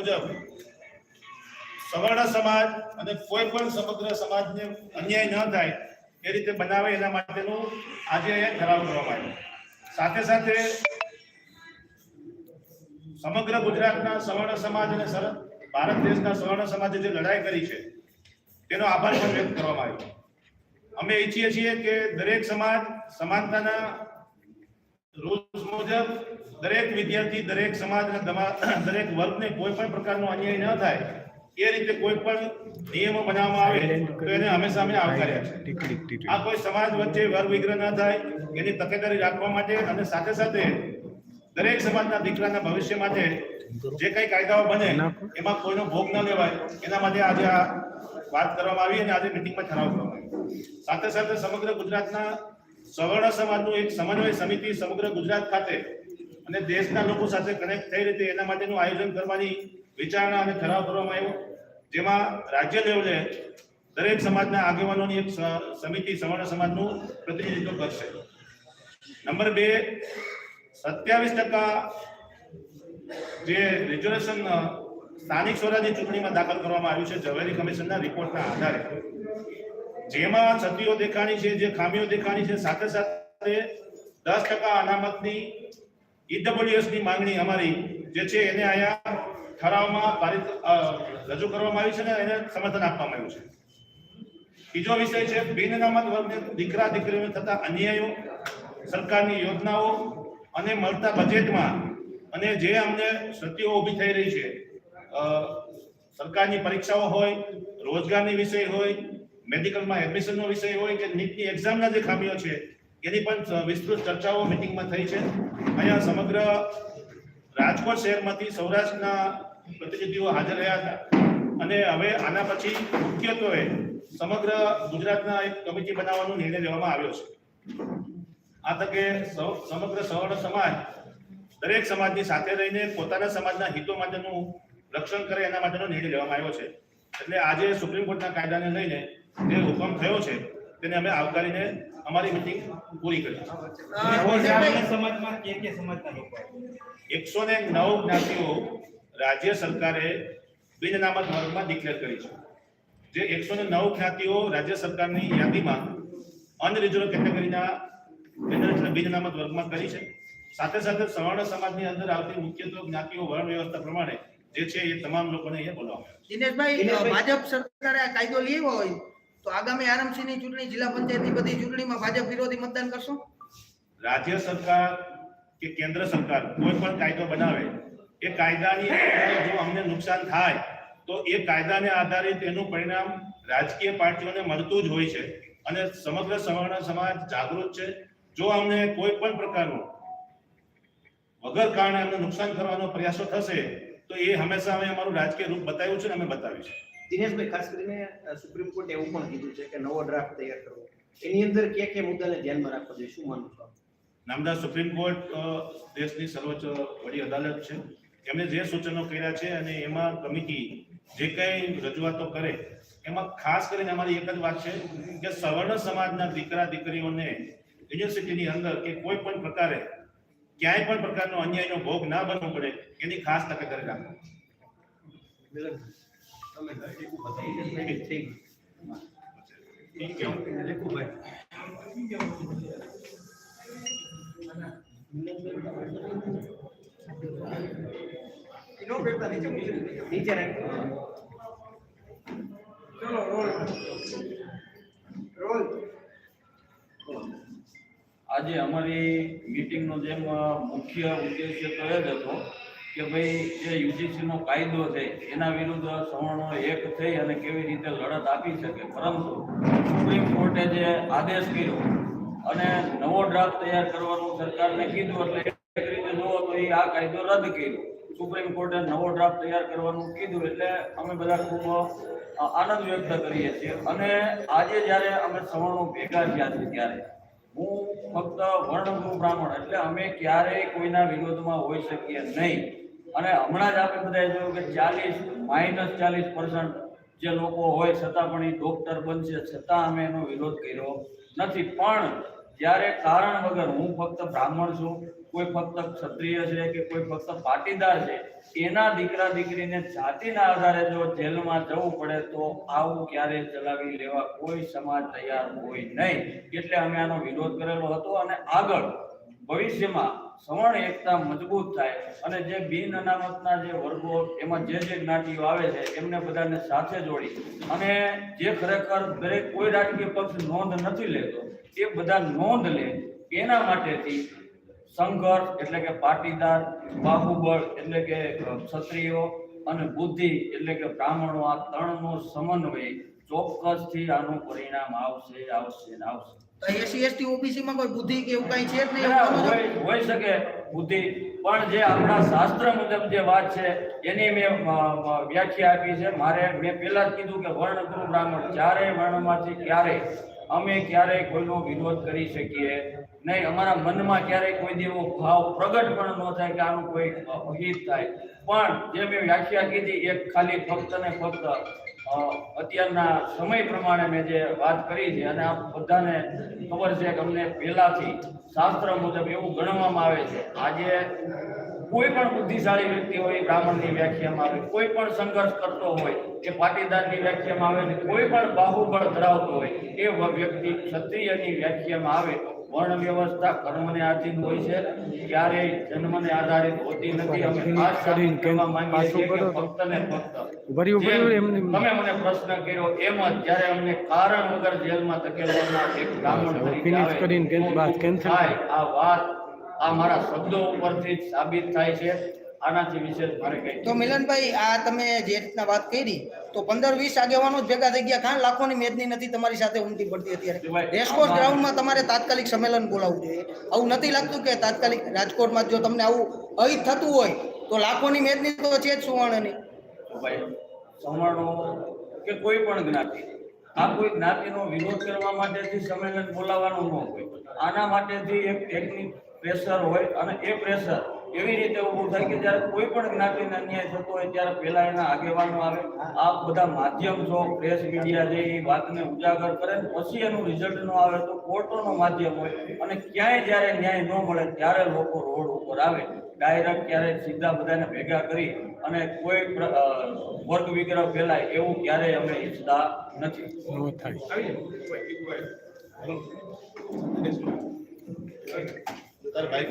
મુજબ સવર્ણ સમાજ અને કોઈ પણ સમગ્ર સમાજને અન્યાય ન થાય એ રીતે બનાવે એના માટેનું આજે અહીંયા ઠરાવ કરવામાં આવ્યો. સાથે સાથે સમગ્ર ગુજરાતના સવર્ણ સમાજ અને ભારત દેશના સવર્ણ સમાજે જે લડાઈ કરી છે, તેનો આભાર પણ વ્યક્ત કરવામાં આવ્યો. અમે ઈચ્છીએ છીએ કે દરેક સમાજ સમાનતાના રૂલ્સ મુજબ દરેક વિદ્યાર્થી, દરેક સમાજ અને દમા- દરેક વર્ગને કોઈ પણ પ્રકારનો અન્યાય ન થાય, એ રીતે કોઈ પણ નિયમો બનાવવામાં આવે, તો એને હંમેશા અમે આવકાર્યા છે. આ કોઈ સમાજ વચ્ચે વર્ગ વિગ્રહ ન થાય, એની તકેદારી રાખવા માટે અને સાથે સાથે દરેક સમાજના દીકરાના ભવિષ્ય માટે જે કઈ કાયદાઓ બને, એમાં કોઈનો ભોગ ન લેવાય, એના માટે આજે આ વાત કરવામાં આવી અને આજે મિટિંગમાં ઠરાવ કરવામાં આવ્યો. સાથે સાથે સમગ્ર ગુજરાતના સવર્ણ સમાજનું એક સમન્વય સમિતિ સમગ્ર ગુજરાત ખાતે અને દેશના લોકો સાથે કનેક્ટ થઈ રીતે એના માટેનું આયોજન કરવાની વિચારણા અને ઠરાવ કરવામાં આવ્યો. જેમાં રાજ્ય લેવલે દરેક સમાજના આગેવાનોની એક સમિતિ સવર્ણ સમાજનું પ્રતિનિધિત્વ કરશે. નંબર બે, સત્યાવીસ ટકા જે રિઝર્વેશન સ્થાનિક સ્વરાજની ચૂંટણીમાં દાખલ કરવામાં આવ્યું છે ઝવેરી કમિશનના રિપોર્ટના આધારે. જેમાં ક્ષતિઓ દેખાણી છે, જે ખામીઓ દેખાણી છે, સાથે સાથે દસ ટકા અનામતની ઈડબ્લ્યુએસની માંગણી અમારી જે છે, એને અહીંયા ઠરાવમાં પારિત રજૂ કરવામાં આવી છે ને એને સમર્થન આપવામાં આવ્યું છે. બીજો વિષય છે, બિન અનામત વર્ગને દીકરા દીકરીઓને થતા અન્યાયો, સરકારની યોજનાઓ અને મળતા બજેટમાં અને જે અમને ક્ષતિઓ ઊભી થઈ રહી છે સરકારની પરીક્ષાઓ હોય, રોજગારની વિષય હોય મેડિકલમાં એડમિશનનો વિષય હોય કે નીટની એક્ઝામના જે ખામીઓ છે, એની પણ વિસ્તૃત ચર્ચાઓ મિટિંગમાં થઈ છે. અહીંયા સમગ્ર રાજકોટ શહેરમાંથી સૌરાષ્ટ્રના પ્રતિનિધિઓ હાજર રહ્યા હતા. અને હવે આના પછી મુખ્યત્વે સમગ્ર ગુજરાતના એક કમિટી બનાવવાનો નિર્ણય લેવામાં આવ્યો છે. આ તકે સમગ્ર સવર્ણ સમાજ દરેક સમાજની સાથે રહીને પોતાના સમાજના હિતો માટેનું રક્ષણ કરે એના માટેનો નિર્ણય લેવામાં આવ્યો છે. એટલે આજે સુપ્રીમ કોર્ટના કાયદાને લઈને જે હુકમ થયો છે તેને અમે આવકારીને અમારી મિટિંગ પૂરી કરી સમાજમાં કે કે સમાજના લોકો એકસો ને નવ જ્ઞાતિઓ રાજ્ય સરકારે બિન અનામત વર્ગમાં ડિક્લેર કરી છે. જે એકસો ને નવ જ્ઞાતિઓ રાજ્ય સરકારની યાદીમાં અનરિઝર્વ કેટેગરીના બિનનામત બિન અનામત વર્ગમાં કરી છે. સાથે સાથે સવર્ણ સમાજની અંદર આવતી મુખ્યત્વે જ્ઞાતિઓ વર્ણ વ્યવસ્થા પ્રમાણે જે છે એ તમામ લોકોને અહીંયા બોલાવવામાં દિનેશભાઈ દિનેશભાઈ. ભાજપ સરકારે આ કાયદો લેવો હોય તો આગામી ની ચૂંટણી જિલ્લા પંચાયતની બધી ચૂંટણીમાં ભાજપ વિરોધી મતદાન કરશો? રાજ્ય સરકાર કે કેન્દ્ર સરકાર કોઈ પણ કાયદો બનાવે, એ કાયદાની જો અમને નુકસાન થાય, તો એ કાયદાને આધારિત એનું પરિણામ રાજકીય પાર્ટીઓને મળતું જ હોય છે અને સમગ્ર સવર્ણ સમાજ જાગૃત છે. જો અમને કોઈ પણ પ્રકારનું વગર કારણે અમને નુકસાન કરવાનો પ્રયાસો થશે, તો એ હંમેશા અમે અમારું રાજકીય રૂપ બતાવ્યું છે અને અમે બતાવીશું. દિનેશભાઈ ખાસ કરીને સુપ્રીમ કોર્ટે એવું પણ કીધું છે કે નવો ડ્રાફ્ટ તૈયાર કરવો. એની અંદર કે કે મુદ્દાને ધ્યાનમાં રાખવો જોઈએ? શું માનું છો નામદા સુપ્રીમ કોર્ટ દેશની સર્વોચ્ચ વડી અદાલત છે. એમણે જે સૂચનો કર્યા છે અને એમાં કમિટી જે કંઈ રજૂઆતો કરે એમાં ખાસ કરીને અમારી એક જ વાત છે કે સવર્ણ સમાજના દીકરા દીકરીઓને યુનિવર્સિટીની અંદર કે કોઈ પણ પ્રકારે ક્યાંય પણ પ્રકારનો અન્યાયનો ભોગ ના બનવો પડે એની ખાસ તકેદારી નીચે. આજે અમારી મીટિંગનો જેમ મુખ્ય ઉદ્દેશ્ય તો એ જ હતો કે ભાઈ જે યુજીસીનો કાયદો છે, એના વિરુદ્ધ સવર્ણો એક થઈ અને કેવી રીતે લડત આપી શકે. પરંતુ સુપ્રીમ કોર્ટે જે આદેશ કર્યો અને નવો ડ્રાફ્ટ તૈયાર કરવાનું સરકારને કીધું એટલે એક રીતે જુઓ તો એ આ કાયદો રદ કર્યો. સુપ્રીમ કોર્ટે નવો ડ્રાફ્ટ તૈયાર કરવાનું કીધું એટલે અમે બધા ખૂબ આનંદ વ્યક્ત કરીએ છીએ. અને આજે જ્યારે અમે સવર્ણો ભેગા થયા છે ત્યારે, હું ફક્ત વર્ણગૃહ બ્રાહ્મણ એટલે અમે ક્યારેય કોઈના વિરોધમાં હોઈ શકીએ નહીં. અને હમણાં જ આપણે બધાએ જોયું કે ચાલીસ માઇનસ ચાલીસ પર્સન્ટ જે લોકો હોય, છતાં પણ એ ડોક્ટર બનશે, છતાં અમે એનો વિરોધ કર્યો નથી. પણ જ્યારે કારણ વગર હું ફક્ત બ્રાહ્મણ છું, કોઈ ફક્ત ક્ષત્રિય છે કે કોઈ ફક્ત પાટીદાર છે, એના દીકરા દીકરીને જાતિના આધારે જો જેલમાં જવું પડે તો આવું ક્યારે ચલાવી લેવા? કોઈ સમાજ તૈયાર હોય નહીં. એટલે અમે આનો વિરોધ કરેલો હતો અને આગળ ભવિષ્યમાં સવર્ણ એકતા મજબૂત થાય અને જે બિન અનામતના જે વર્ગો એમાં જે જે જ્ઞાતિઓ આવે છે, એમને બધાને સાથે જોડી અને જે ખરેખર દરેક કોઈ રાજકીય પક્ષ નોંધ નથી લેતો, એ બધા નોંધ લે એના માટેથી સંઘર્ષ એટલે કે પાટીદાર, બાહુબળ એટલે કે ક્ષત્રિયો અને બુદ્ધિ એટલે કે બ્રાહ્મણો આ ત્રણનો સમન્વય ચોક્કસથી આનું પરિણામ આવશે આવશે ને આવશે. તો એસસી એસટી ઓબીસી માં કોઈ બુદ્ધિ કે એવું કઈ છે જ નહીં? હોય શકે બુદ્ધિ પણ જે આપણા શાસ્ત્ર મુજબ જે વાત છે એની મેં વ્યાખ્યા આપી છે. મારે મેં પહેલા જ કીધું કે વર્ણગુરુ બ્રાહ્મણ ચારે વર્ણમાંથી ક્યારે અમે ક્યારેય કોઈનો વિરોધ કરી શકીએ નહીં. અમારા મનમાં ક્યારેય કોઈ દેવો ભાવ પ્રગટ પણ ન થાય કે આનું કોઈ હિત થાય પણ જે મેં વ્યાખ્યા કીધી એક ખાલી ફક્ત ને ફક્ત અત્યારના સમય પ્રમાણે મેં જે વાત કરી છે અને આપ બધાને ખબર છે કે અમને પહેલાથી શાસ્ત્ર મુજબ એવું ગણવામાં આવે છે. આજે કોઈ પણ બુદ્ધિશાળી વ્યક્તિ હોય, બ્રાહ્મણની વ્યાખ્યામાં આવે, કોઈ પણ સંઘર્ષ કરતો હોય એ પાટીદારની વ્યાખ્યામાં આવે, કોઈ પણ બાહુબળ ધરાવતો હોય, એ વ્યક્તિ ક્ષત્રિયની વ્યાખ્યામાં આવે વર્ણ વ્યવસ્થા કર્મને આધીન હોય છે. ક્યારેય જન્મને આધારિત હોતી નથી. અમે ખાસ કરીને કહેવા માંગીએ છીએ કે ફક્ત ને ફક્ત તમે મને પ્રશ્ન કર્યો એમ જ જ્યારે અમને કારણ વગર જેલમાં ધકેલવાના એક બ્રાહ્મણ તરીકે આવે આ વાત આ મારા શબ્દો ઉપરથી જ સાબિત થાય છે. આનાથી વિશેષ મારે કઈ તો મિલનભાઈ આ તમે જે રીતના વાત કરી તો પંદર વીસ આગેવાનો જ ભેગા થઈ ગયા. કાં લાખોની મેદની નથી તમારી સાથે ઉમટી પડતી અત્યારે. રેસકોર્સ ગ્રાઉન્ડમાં તમારે તાત્કાલિક સંમેલન બોલાવવું જોઈએ. આવું નથી લાગતું કે તાત્કાલિક રાજકોટમાં જો તમને આવું અહિત થતું હોય તો લાખોની મેદની તો છે જ સુવર્ણની. ભાઈ સવર્ણો કે કોઈ પણ જ્ઞાતિ આ કોઈ જ્ઞાતિનો વિરોધ કરવા માટેથી સંમેલન બોલાવવાનું ન હોય. આના માટેથી એક ટેકનિક પ્રેશર હોય અને એ પ્રેશર એવી રીતે ઊભું થાય કે જ્યારે કોઈ પણ જ્ઞાતિને અન્યાય થતો હોય ત્યારે પહેલા એના આગેવાનો આવે. આ બધા માધ્યમ છો પ્રેસ મીડિયા છે એ વાતને ઉજાગર કરે પછી એનું રિઝલ્ટ ન આવે તો કોર્ટોનો માધ્યમ હોય. અને ક્યાંય જ્યારે ન્યાય ન મળે ત્યારે લોકો રોડ ઉપર આવે. ડાયરેક્ટ ક્યારેય સીધા બધાને ભેગા કરી અને કોઈ વર્ગ વિગ્રહ ફેલાય એવું ક્યારેય અમે ઈચ્છતા નથી. તાર ભાઈ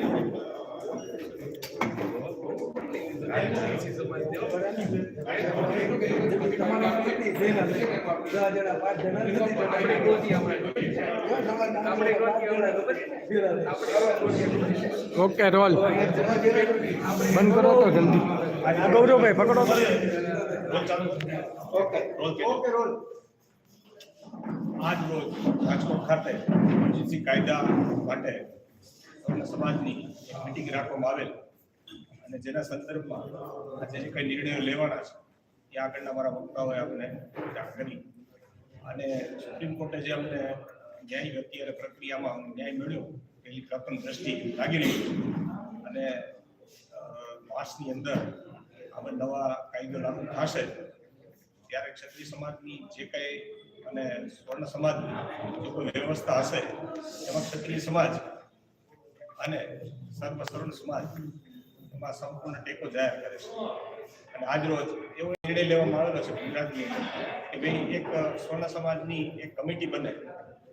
ઓકે રોલ બંધ કરો તો જલ્દી ગૌરવભાઈ પકડો તો રોલ ચાલુ ઓકે રોલ કે ઓકે રોલ આજ રોજ રાજકોટ ખાતે એમજીસી કાયદા માટે સૌના સમાજની મિટિંગ રાખવામાં આવેલ. અને જેના સંદર્ભમાં આજે જે કંઈ નિર્ણયો લેવાના છે, એ આગળના મારા વક્તાઓએ અમને જાણ કરી. અને સુપ્રીમ કોર્ટે જે અમને ન્યાય વ્યક્તિ અને પ્રક્રિયામાં ન્યાય મળ્યો એની પ્રથમ દ્રષ્ટિ લાગી રહી અને માર્ચની અંદર આમાં નવા કાયદો લાગુ થશે, ત્યારે ક્ષત્રિય સમાજની જે કંઈ અને સ્વર્ણ સમાજની જે કોઈ વ્યવસ્થા હશે, એમાં ક્ષત્રિય સમાજ અને સર્વ સર્વ સમાજ એમાં સંપૂર્ણ ટેકો જાહેર કરે છે. અને આજરોજ એવો નિર્ણય લેવામાં આવેલો છે ગુજરાતની કે ભાઈ એક સ્વર્ણ સમાજની એક કમિટી બને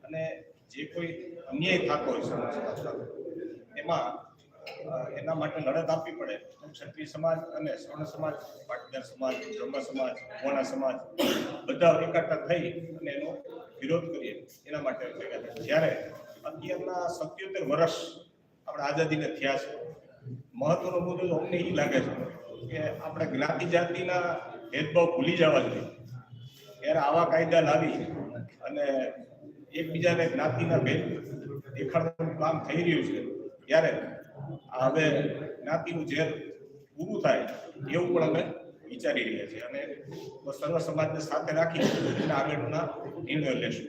અને જે કોઈ અન્યાય થતો હોય સ્વર્ણ સમાજ એમાં એના માટે લડત આપવી પડે. ક્ષત્રિય સમાજ અને સ્વર્ણ સમાજ, પાટીદાર સમાજ, બ્રહ્મ સમાજ મોણા સમાજ, બધા એકાઠા થઈ અને એનો વિરોધ કરીએ એના માટે જ્યારે અત્યારના સત્યોતેર વર્ષ આપણે આઝાદીને થયા છે. મહત્વનો મુદ્દો અમને એ લાગે છે કે આપણે જ્ઞાતિ જાતિના ભેદભાવ ભૂલી જવા જોઈએ. ત્યારે આવા કાયદા લાવી અને એકબીજાને જ્ઞાતિના ભેદ દેખાડવાનું કામ થઈ રહ્યું છે, ત્યારે હવે જ્ઞાતિનું ઝેર પૂરું થાય એવું પણ અમે વિચારી રહ્યા છીએ અને સર્વ સમાજને સાથે રાખી અને આગળના નિર્ણયો લેશું.